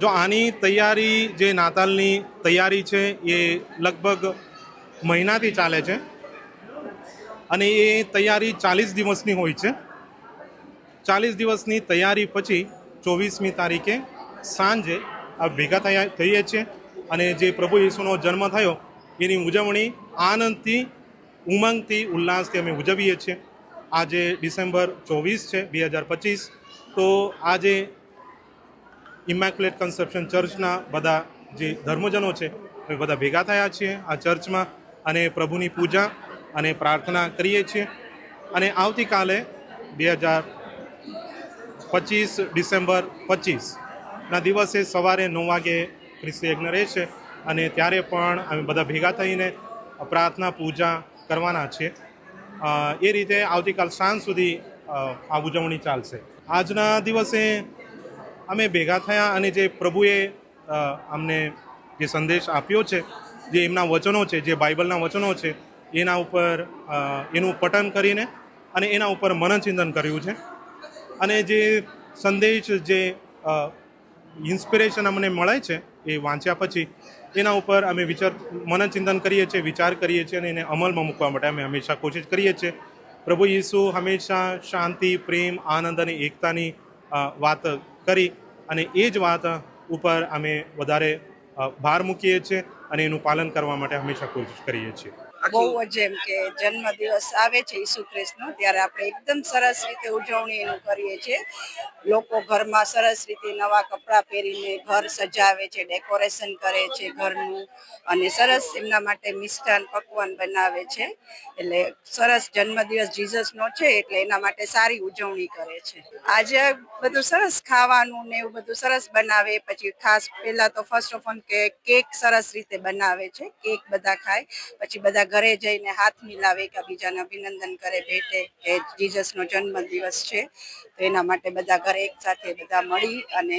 જો આની તૈયારી જે નાતાલની તૈયારી છે, એ લગભગ મહિનાથી ચાલે છે અને એ તૈયારી ચાલીસ દિવસની હોય છે. ચાલીસ દિવસની તૈયારી પછી ચોવીસમી તારીખે સાંજે આ ભેગા થયા, થઈએ છીએ અને જે પ્રભુ ઈસુનો જન્મ થયો, એની ઉજવણી આનંદથી, ઉમંગથી, ઉલ્લાસથી અમે ઉજવીએ છીએ. આજે ડિસેમ્બર ચોવીસ છે, બે હજાર પચીસ. તો આજે ઇમેક્યુલેટ કન્સેપ્શન ચર્ચના બધા જે ધર્મજનો છે, અમે બધા ભેગા થયા છીએ આ ચર્ચમાં અને પ્રભુની પૂજા અને પ્રાર્થના કરીએ છીએ. અને આવતીકાલે બે હજાર પચીસ ડિસેમ્બર પચીસના દિવસે સવારે નવ વાગે ખ્રિસ્તી યજ્ઞ રહેશે અને ત્યારે પણ અમે બધા ભેગા થઈને પ્રાર્થના પૂજા કરવાના છીએ. એ રીતે આવતીકાલ સાંજ સુધી આ ઉજવણી ચાલશે. આજના દિવસે અમે ભેગા થયા અને જે પ્રભુએ અમને જે સંદેશ આપ્યો છે, જે એમના વચનો છે, જે બાઇબલના વચનો છે, એના ઉપર એનું પઠન કરીને અને એના ઉપર મનનચિંતન કર્યું છે. અને જે સંદેશ, જે ઇન્સ્પિરેશન અમને મળે છે એ વાંચ્યા પછી, એના ઉપર અમે વિચાર, મનનચિંતન કરીએ છીએ, વિચાર કરીએ છીએ અને એને અમલમાં મૂકવા માટે અમે હંમેશા કોશિશ કરીએ છીએ. પ્રભુ ઈસુ હંમેશા શાંતિ, પ્રેમ, આનંદ અને એકતાની વાત કરી અને એ જ વાત ઉપર અમે વધારે ભાર મૂકીએ છીએ અને એનું પાલન કરવા માટે હંમેશા કોશિશ કરીએ છીએ. બહુ જ એમ કે જન્મ દિવસ આવે છે ઈસુ ખ્રિસ્તનો, ત્યારે આપણે એકદમ સરસ રીતે ઉજવણી એનું કરીએ છીએ. લોકો ઘરમાં સરસ રીતે નવા કપડાં પહેરીને ઘર સજાવે છે, ડેકોરેશન કરે છે ઘરનું અને સરસ એમના માટે મિષ્ટાન પકવાન બનાવે છે. એટલે સરસ જન્મદિવસ જીસસનો છે, એટલે એના માટે સારી ઉજવણી કરે છે. આજે બધું સરસ ખાવાનું ને એવું બધું સરસ બનાવે, પછી ખાસ પહેલા તો ફર્સ્ટ ઓફ ઓલ કે કેક સરસ રીતે બનાવે છે, કેક બધા ખાય, પછી બધા ઘરે જઈને હાથ મિલાવે એકબીજાને અભિનંદન કરે ભેટે કે જીસસનો જન્મદિવસ છે તો એના માટે બધા ઘરે એક સાથે બધા મળી અને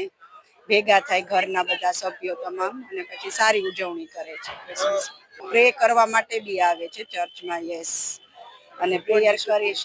ભેગા થાય ઘરના બધા સભ્યો તમામ અને પછી સારી ઉજવણી કરે છે. પ્રે કરવા માટે બી આવે છે ચર્ચમાં યસ અને પ્રેયર કરીશ.